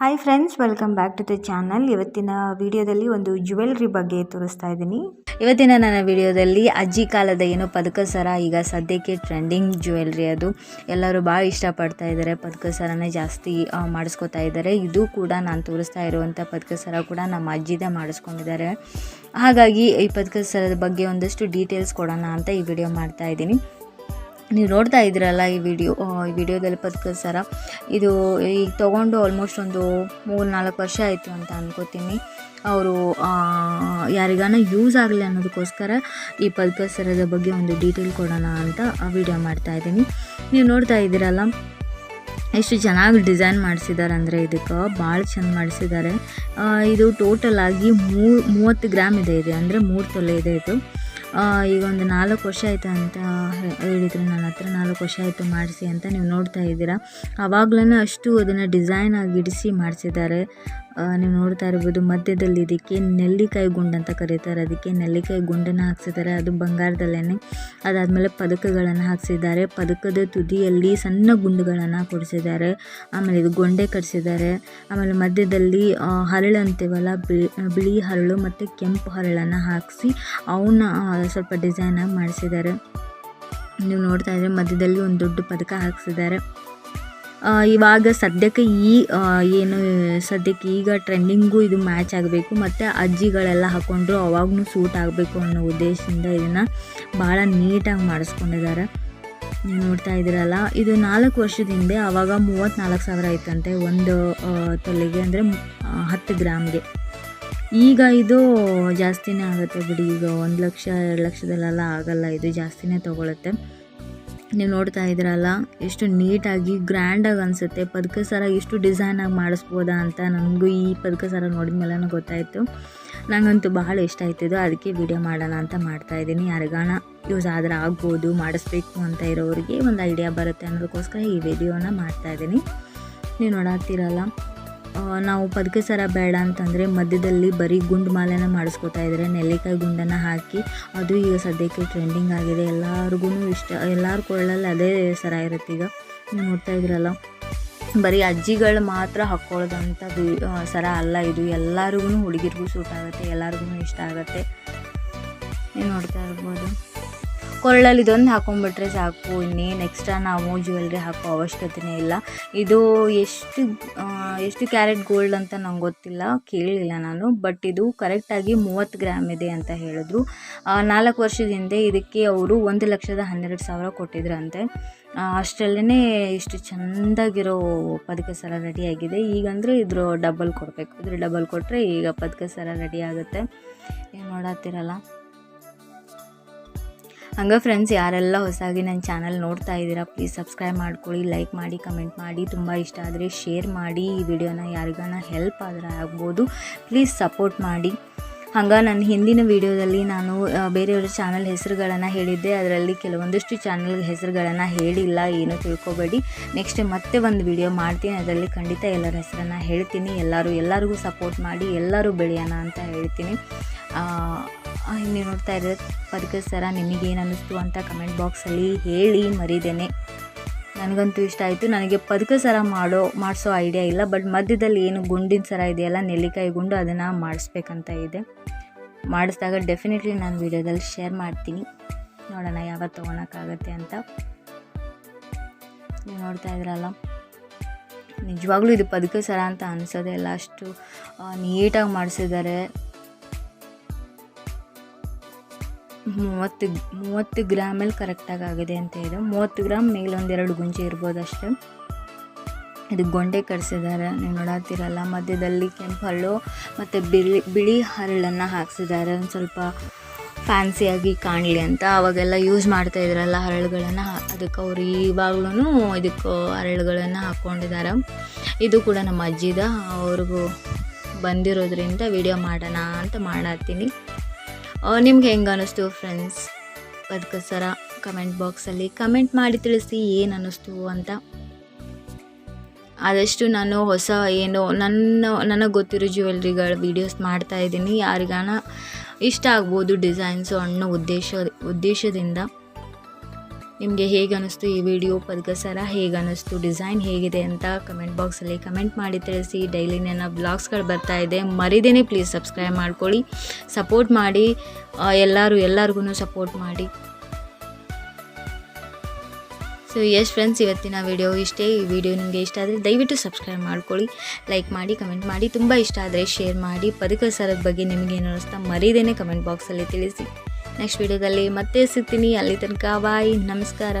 Hi friends welcome back to the channel ಇವತ್ತಿನ ವಿಡಿಯೋದಲ್ಲಿ ಒಂದು ಜ್ಯುವೆಲ್ರಿ ಬಗ್ಗೆ ತೋರಿಸ್ತಾ ಇದ್ದೀನಿ. ಇವತ್ತಿನ ನನ್ನ ವಿಡಿಯೋದಲ್ಲಿ ಅಜ್ಜಿ ಕಾಲದ ಏನೋ ಪದಕ ಸರ, ಈಗ ಸದ್ಯಕ್ಕೆ ಟ್ರೆಂಡಿಂಗ್ ಜ್ಯುವೆಲ್ರಿ ಅದು. ಎಲ್ಲರೂ ಭಾಳ ಇಷ್ಟಪಡ್ತಾ ಇದ್ದಾರೆ ಪದಕ ಸರನೇ ಜಾಸ್ತಿ ಮಾಡ್ಸ್ಕೊತಾ ಇದ್ದಾರೆ ಇದು ಕೂಡ ನಾನು ತೋರಿಸ್ತಾ ಇರುವಂಥ ಪದಕ ಸರ ಕೂಡ ನಮ್ಮ ಅಜ್ಜಿದೇ ಮಾಡಿಸ್ಕೊಂಡಿದ್ದಾರೆ. ಹಾಗಾಗಿ ಈ ಪದಕ ಸರದ ಬಗ್ಗೆ ಒಂದಷ್ಟು ಡೀಟೇಲ್ಸ್ ಕೊಡೋಣ ಅಂತ ಈ ವಿಡಿಯೋ ಮಾಡ್ತಾ ಇದ್ದೀನಿ. ನೀವು ನೋಡ್ತಾ ಇದ್ದೀರಲ್ಲ ಈ ವಿಡಿಯೋ ಈ ವಿಡಿಯೋದಲ್ಲಿ ಪದಕ ಸರ ಇದು ಈಗ ತೊಗೊಂಡು ಆಲ್ಮೋಸ್ಟ್ ಒಂದು ಮೂರು ನಾಲ್ಕು ವರ್ಷ ಆಯಿತು ಅಂತ ಅನ್ಕೋತೀನಿ. ಅವರು ಯಾರಿಗಾನ ಯೂಸ್ ಆಗಲಿ ಅನ್ನೋದಕ್ಕೋಸ್ಕರ ಈ ಪದಕ ಸರದ ಬಗ್ಗೆ ಒಂದು ಡೀಟೇಲ್ ಕೊಡೋಣ ಅಂತ ವಿಡಿಯೋ ಮಾಡ್ತಾ ಇದ್ದೀನಿ. ನೀವು ನೋಡ್ತಾ ಇದ್ದೀರಲ್ಲ, ಎಷ್ಟು ಚೆನ್ನಾಗಿ ಡಿಸೈನ್ ಮಾಡಿಸಿದ್ದಾರೆ ಅಂದರೆ ಇದಕ್ಕೆ ಭಾಳ ಚೆಂದ ಮಾಡಿಸಿದ್ದಾರೆ ಇದು ಟೋಟಲ್ ಆಗಿ ಮೂ ಮೂವತ್ತು ಗ್ರಾಮ್ ಇದೆ ಇದೆ ಅಂದರೆ ಮೂರು ತೊಲೆ ಇದೆ ಇದು. ಈಗ ಒಂದು ನಾಲ್ಕು ವರ್ಷ ಆಯಿತು ಅಂತ ಹೇಳಿದರು. ನನ್ನ ಹತ್ರ ನಾಲ್ಕು ವರ್ಷ ಆಯಿತು ಮಾಡಿಸಿ ಅಂತ ನೀವು ನೋಡ್ತಾ ಇದ್ದೀರಾ. ಆವಾಗಲೇ ಅಷ್ಟು ಅದನ್ನು ಡಿಸೈನ್ ಆಗಿ ಇಡಿಸಿ ಮಾಡಿಸಿದ್ದಾರೆ. ನೀವು ನೋಡ್ತಾ ಇರ್ಬೋದು, ಮಧ್ಯದಲ್ಲಿ ಇದಕ್ಕೆ ನೆಲ್ಲಿಕಾಯಿ ಗುಂಡು ಅಂತ ಕರೀತಾರೆ. ಅದಕ್ಕೆ ನೆಲ್ಲಿಕಾಯಿ ಗುಂಡನ್ನು ಹಾಕ್ಸಿದ್ದಾರೆ. ಅದು ಬಂಗಾರದಲ್ಲೇ ಅದಾದಮೇಲೆ ಪದಕಗಳನ್ನು ಹಾಕ್ಸಿದ್ದಾರೆ. ಪದಕದ ತುದಿಯಲ್ಲಿ ಸಣ್ಣ ಗುಂಡುಗಳನ್ನು ಕೊಡಿಸಿದ್ದಾರೆ. ಆಮೇಲೆ ಇದು ಗೊಂಡೆ ಕಟ್ಸಿದ್ದಾರೆ. ಆಮೇಲೆ ಮಧ್ಯದಲ್ಲಿ ಹರಳು ಅಂತೀವಲ್ಲ, ಬಿಳಿ ಹರಳು ಮತ್ತು ಕೆಂಪು ಹರಳನ್ನು ಹಾಕಿಸಿ ಅವನ್ನ ಸ್ವಲ್ಪ ಡಿಸೈನಾಗಿ ಮಾಡಿಸಿದ್ದಾರೆ. ನೀವು ನೋಡ್ತಾ ಇದ್ರೆ ಮಧ್ಯದಲ್ಲಿ ಒಂದು ದೊಡ್ಡ ಪದಕ ಹಾಕ್ಸಿದ್ದಾರೆ. ಇವಾಗ ಸದ್ಯಕ್ಕೆ ಈ ಏನು, ಸದ್ಯಕ್ಕೆ ಈಗ ಟ್ರೆಂಡಿಂಗು ಇದು ಮ್ಯಾಚ್ ಆಗಬೇಕು, ಮತ್ತು ಅಜ್ಜಿಗಳೆಲ್ಲ ಹಾಕ್ಕೊಂಡ್ರು ಅವಾಗೂ ಸೂಟ್ ಆಗಬೇಕು ಅನ್ನೋ ಉದ್ದೇಶದಿಂದ ಇದನ್ನು ಭಾಳ ನೀಟಾಗಿ ಮಾಡಿಸ್ಕೊಂಡಿದ್ದಾರೆ. ನೀವು ನೋಡ್ತಾ ಇದ್ದೀರಲ್ಲ, ಇದು ನಾಲ್ಕು ವರ್ಷದ ಹಿಂದೆ ಆವಾಗ ಮೂವತ್ತ್ನಾಲ್ಕು ಸಾವಿರ ಆಯ್ತಂತೆ, ಒಂದು ತೊಲೆಗೆ ಅಂದರೆ ಹತ್ತು ಗ್ರಾಮ್ಗೆ. ಈಗ ಇದು ಜಾಸ್ತಿನೇ ಆಗುತ್ತೆ ಬಿಡಿ, ಈಗ ಒಂದು ಲಕ್ಷ, ಎರಡು ಲಕ್ಷದಲ್ಲೆಲ್ಲ ಆಗಲ್ಲ, ಇದು ಜಾಸ್ತಿನೇ ತೊಗೊಳುತ್ತೆ. ನೀವು ನೋಡ್ತಾ ಇದ್ದೀರಲ್ಲ ಎಷ್ಟು ನೀಟಾಗಿ ಗ್ರ್ಯಾಂಡಾಗಿ ಅನಿಸುತ್ತೆ. ಪದಕ ಸರ ಎಷ್ಟು ಡಿಸೈನಾಗಿ ಮಾಡಿಸ್ಬೋದಾ ಅಂತ ನನಗೂ ಈ ಪದಕ ಸರ ನೋಡಿದ್ಮೇಲೆ ಗೊತ್ತಾಯಿತು. ನನಗಂತೂ ಬಹಳ ಇಷ್ಟ ಆಯ್ತಿದ್ದು ಅದಕ್ಕೆ ವಿಡಿಯೋ ಮಾಡೋಣ ಅಂತ ಮಾಡ್ತಾ ಇದ್ದೀನಿ. ಯಾರಿಗಾನ ಯೂಸ್ ಆದರೆ ಆಗ್ಬೋದು ಮಾಡಿಸ್ಬೇಕು ಅಂತ ಇರೋರಿಗೆ ಒಂದು ಐಡಿಯಾ ಬರುತ್ತೆ ಅನ್ನೋದಕ್ಕೋಸ್ಕರ ಈ ವಿಡಿಯೋನ ಮಾಡ್ತಾ ಇದ್ದೀನಿ. ನೀವು ನೋಡತ್ತೀರಲ್ಲ ಆ, ನಾವು ಪದಕ ಸರ ಬೇಡ ಅಂತಂದರೆ ಮಧ್ಯದಲ್ಲಿ ಬರೀ ಗುಂಡು ಮಾಲೆನ ಮಾಡಿಸ್ಕೊತಾ ಇದ್ದಾರೆ. ನೆಲ್ಲಿಕಾಯಿ ಗುಂಡನ್ನು ಹಾಕಿ ಅದು ಈಗ ಸದ್ಯಕ್ಕೆ ಟ್ರೆಂಡಿಂಗ್ ಆಗಿದೆ. ಎಲ್ಲರಿಗೂ ಇಷ್ಟ, ಎಲ್ಲರ ಕೊಳ್ಳಲ್ಲಿ ಅದೇ ಸರ ಇರುತ್ತೆ ಈಗ. ನೀವು ನೋಡ್ತಾ ಇದ್ರಲ್ಲ, ಬರೀ ಅಜ್ಜಿಗಳು ಮಾತ್ರ ಹಾಕ್ಕೊಳ್ಳೋದಂಥ ಸರ ಅಲ್ಲ ಇದು. ಎಲ್ಲರಿಗೂ ಹುಡುಗಿರಿಗೂ ಸೂಟ್ ಆಗುತ್ತೆ ಎಲ್ಲರಿಗೂ ಇಷ್ಟ ಆಗುತ್ತೆ. ನೀವು ನೋಡ್ತಾ ಇರ್ಬೋದು? ಕೊರಳಲ್ಲಿ ಇದೊಂದು ಹಾಕೊಂಡ್ಬಿಟ್ರೆ ಸಾಕು, ಇನ್ನೇನು ಎಕ್ಸ್ಟ್ರಾ ನಾವು ಜ್ಯುವೆಲ್ರಿ ಹಾಕೋ ಅವಶ್ಯಕತೆನೇ ಇಲ್ಲ. ಇದು ಎಷ್ಟು ಎಷ್ಟು ಕ್ಯಾರೆಟ್ ಗೋಲ್ಡ್ ಅಂತ ನಂಗೆ ಗೊತ್ತಿಲ್ಲ ಕೇಳಲಿಲ್ಲ ನಾನು ಬಟ್ ಇದು ಕರೆಕ್ಟಾಗಿ ಮೂವತ್ತು ಗ್ರಾಮ್ ಇದೆ ಅಂತ ಹೇಳಿದ್ರು. ನಾಲ್ಕು ವರ್ಷದ ಹಿಂದೆ ಇದಕ್ಕೆ ಅವರು ಒಂದು ಲಕ್ಷದ ಹನ್ನೆರಡು ಸಾವಿರ ಕೊಟ್ಟಿದ್ರಂತೆ. ಅಷ್ಟರಲ್ಲೇ ಇಷ್ಟು ಚೆಂದಾಗಿರೋ ಪದಕ ಸರ ರೆಡಿಯಾಗಿದೆ ಈಗಂದರೆ ಇದ್ರ ಡಬಲ್ ಕೊಡಬೇಕು. ಇದ್ರ ಡಬಲ್ ಕೊಟ್ಟರೆ ಈಗ ಪದಕ ಸರ ರೆಡಿ ಆಗುತ್ತೆ. ಏನು ನೋಡತ್ತೀರಲ್ಲ ಹಂಗೆ ಫ್ರೆಂಡ್ಸ್ ಯಾರೆಲ್ಲ ಹೊಸಾಗಿ ನನ್ನ ಚಾನಲ್ ನೋಡ್ತಾ ಇದ್ದೀರಾ ಪ್ಲೀಸ್ ಸಬ್ಸ್ಕ್ರೈಬ್ ಮಾಡ್ಕೊಳ್ಳಿ ಲೈಕ್ ಮಾಡಿ ಕಮೆಂಟ್ ಮಾಡಿ. ತುಂಬ ಇಷ್ಟ ಆದರೆ ಶೇರ್ ಮಾಡಿ. ಈ ವಿಡಿಯೋನ ಯಾರಿಗಾನ ಹೆಲ್ಪ್ ಆದರೆ ಆಗ್ಬೋದು. ಪ್ಲೀಸ್ ಸಪೋರ್ಟ್ ಮಾಡಿ. ಹಂಗೆ ನನ್ನ ಹಿಂದಿನ ವಿಡಿಯೋದಲ್ಲಿ ನಾನು ಬೇರೆಯವ್ರ ಚಾನಲ್ ಹೆಸರುಗಳನ್ನು ಹೇಳಿದ್ದೆ. ಅದರಲ್ಲಿ ಕೆಲವೊಂದಿಷ್ಟು ಚಾನಲ್ ಹೆಸರುಗಳನ್ನು ಹೇಳಿಲ್ಲ, ಏನೂ ತಿಳ್ಕೊಬೇಡಿ. ನೆಕ್ಸ್ಟ್ ಮತ್ತೆ ಒಂದು ವಿಡಿಯೋ ಮಾಡ್ತೀನಿ. ಅದರಲ್ಲಿ ಖಂಡಿತ ಎಲ್ಲರ ಹೆಸರನ್ನು ಹೇಳ್ತೀನಿ. ಎಲ್ಲರೂ, ಎಲ್ಲರಿಗೂ ಸಪೋರ್ಟ್ ಮಾಡಿ, ಎಲ್ಲರೂ ಬೆಳೆಯೋಣ ಅಂತ ಹೇಳ್ತೀನಿ. ನೀವು ನೋಡ್ತಾ ಇರೋದು ಸರ ನಿಮಗೇನು ಅನ್ನಿಸ್ತು ಅಂತ ಕಮೆಂಟ್ ಬಾಕ್ಸಲ್ಲಿ ಹೇಳಿ ಮರಿದೇನೆ. ನನಗಂತೂ ಇಷ್ಟ ಆಯಿತು. ನನಗೆ ಪದಕ ಸರ ಮಾಡೋ, ಮಾಡಿಸೋ ಐಡಿಯಾ ಇಲ್ಲ ಬಟ್ ಮಧ್ಯದಲ್ಲಿ ಏನು ಗುಂಡಿನ ಸರ ಇದೆಯಲ್ಲ, ನೆಲ್ಲಿಕಾಯಿ ಗುಂಡು, ಅದನ್ನು ಮಾಡಿಸ್ಬೇಕಂತ ಇದೆ. ಮಾಡಿಸಿದಾಗ ಡೆಫಿನೆಟ್ಲಿ ನಾನು ವೀಡಿಯೋದಲ್ಲಿ ಶೇರ್ ಮಾಡ್ತೀನಿ. ನೋಡೋಣ ಯಾವಾಗ ತೊಗೊಳಕ್ಕಾಗತ್ತೆ ಅಂತ. ನೀವು ನೋಡ್ತಾ ಇದ್ರಲ್ಲ. ನಿಜವಾಗ್ಲೂ ಇದು ಪದಕ ಸರ ಅಂತ ಅನಿಸೋದೇ ಇಲ್ಲ. ಅಷ್ಟು ನೀಟಾಗಿ ಮಾಡಿಸಿದ್ದಾರೆ ಮೂವತ್ತು ಮೂವತ್ತು ಗ್ರಾಮಲ್ಲಿ ಕರೆಕ್ಟಾಗಿ ಆಗಿದೆ ಅಂತ ಇದೆ. ಮೂವತ್ತು ಗ್ರಾಮ್ ಮೇಲೆ ಒಂದೆರಡು ಗುಂಜಿ ಇರ್ಬೋದು ಅಷ್ಟೇ. ಇದು ಗೊಂಡೆ ಕಟ್ಸಿದ್ದಾರೆ ನೀವು ನೋಡಾತಿರಲ್ಲ, ಮಧ್ಯದಲ್ಲಿ ಕೆಂಪು ಹರಳು ಮತ್ತು ಬಿಳಿ ಬಿಳಿ ಹರಳನ್ನು ಹಾಕ್ಸಿದ್ದಾರೆ. ಒಂದು ಸ್ವಲ್ಪ ಫ್ಯಾನ್ಸಿಯಾಗಿ ಕಾಣಲಿ ಅಂತ ಅವಾಗೆಲ್ಲ ಯೂಸ್ ಮಾಡ್ತಾ ಇದ್ರಲ್ಲ ಹರಳುಗಳನ್ನು. ಅದಕ್ಕೆ ಅವ್ರು ಇವಾಗ್ಲೂ ಇದಕ್ಕೆ ಹರಳುಗಳನ್ನು ಹಾಕ್ಕೊಂಡಿದ್ದಾರೆ. ಇದು ಕೂಡ ನಮ್ಮ ಅಜ್ಜಿದ. ಅವ್ರಿಗೂ ಬಂದಿರೋದ್ರಿಂದ ವಿಡಿಯೋ ಮಾಡೋಣ ಅಂತ ಮಾಡತ್ತೀನಿ ನಿಮ್ಗೆ ಹೆಂಗೆ ಅನ್ನಿಸ್ತು ಫ್ರೆಂಡ್ಸ್ ಅದಕ್ಕೋಸ್ಕರ ಕಮೆಂಟ್ ಬಾಕ್ಸಲ್ಲಿ ಕಮೆಂಟ್ ಮಾಡಿ ತಿಳಿಸಿ ಏನು ಅನ್ನಿಸ್ತು ಅಂತ. ಆದಷ್ಟು ನಾನು ಹೊಸ ಏನು ನನ್ನ, ನನಗೆ ಗೊತ್ತಿರೋ ಜ್ಯುವೆಲ್ರಿಗಳ ವೀಡಿಯೋಸ್ ಮಾಡ್ತಾ ಇದ್ದೀನಿ. ಯಾರಿಗಾನ ಇಷ್ಟ ಆಗ್ಬೋದು ಡಿಸೈನ್ಸು ಅನ್ನೋ ಉದ್ದೇಶ, ಉದ್ದೇಶದಿಂದ. ನಿಮಗೆ ಹೇಗೆ ಅನ್ನಿಸ್ತು ಈ ವಿಡಿಯೋ ಸರ ಹೇಗೆ ಅನ್ನಿಸ್ತು ಡಿಸೈನ್ ಹೇಗಿದೆ ಅಂತ ಕಮೆಂಟ್ ಬಾಕ್ಸಲ್ಲಿ ಕಮೆಂಟ್ ಮಾಡಿ ತಿಳಿಸಿ. ಡೈಲಿ ನನ್ನ ಬ್ಲಾಗ್ಸ್ಗಳು ಬರ್ತಾ ಇದೆ. ಮರಿದೇನೆ ಪ್ಲೀಸ್ ಸಬ್ಸ್ಕ್ರೈಬ್ ಮಾಡ್ಕೊಳ್ಳಿ. ಸಪೋರ್ಟ್ ಮಾಡಿ. ಎಲ್ಲರೂ ಎಲ್ಲರಿಗೂ ಸಪೋರ್ಟ್ ಮಾಡಿ. ಸೊ ಎಸ್ ಫ್ರೆಂಡ್ಸ್ ಇವತ್ತಿನ ವಿಡಿಯೋ ಇಷ್ಟೇ. ಈ ವಿಡಿಯೋ ನಿಮಗೆ ಇಷ್ಟ ಆದರೆ ದಯವಿಟ್ಟು ಸಬ್ಸ್ಕ್ರೈಬ್ ಮಾಡ್ಕೊಳ್ಳಿ. ಲೈಕ್ ಮಾಡಿ, ಕಮೆಂಟ್ ಮಾಡಿ. ತುಂಬ ಇಷ್ಟ ಆದರೆ ಶೇರ್ ಮಾಡಿ. ಪದಕ ಸರದ ಬಗ್ಗೆ ನಿಮಗೇನು ಅನ್ನಿಸ್ತಾ ಮರೀದೇನೆ ಕಮೆಂಟ್ ಬಾಕ್ಸಲ್ಲಿ ತಿಳಿಸಿ. ನೆಕ್ಸ್ಟ್ ವಿಡಿಯೋದಲ್ಲಿ ಮತ್ತೆ ಸಿಗ್ತೀನಿ. ಅಲ್ಲಿ ತನಕ ಬಾಯ್ ನಮಸ್ಕಾರ.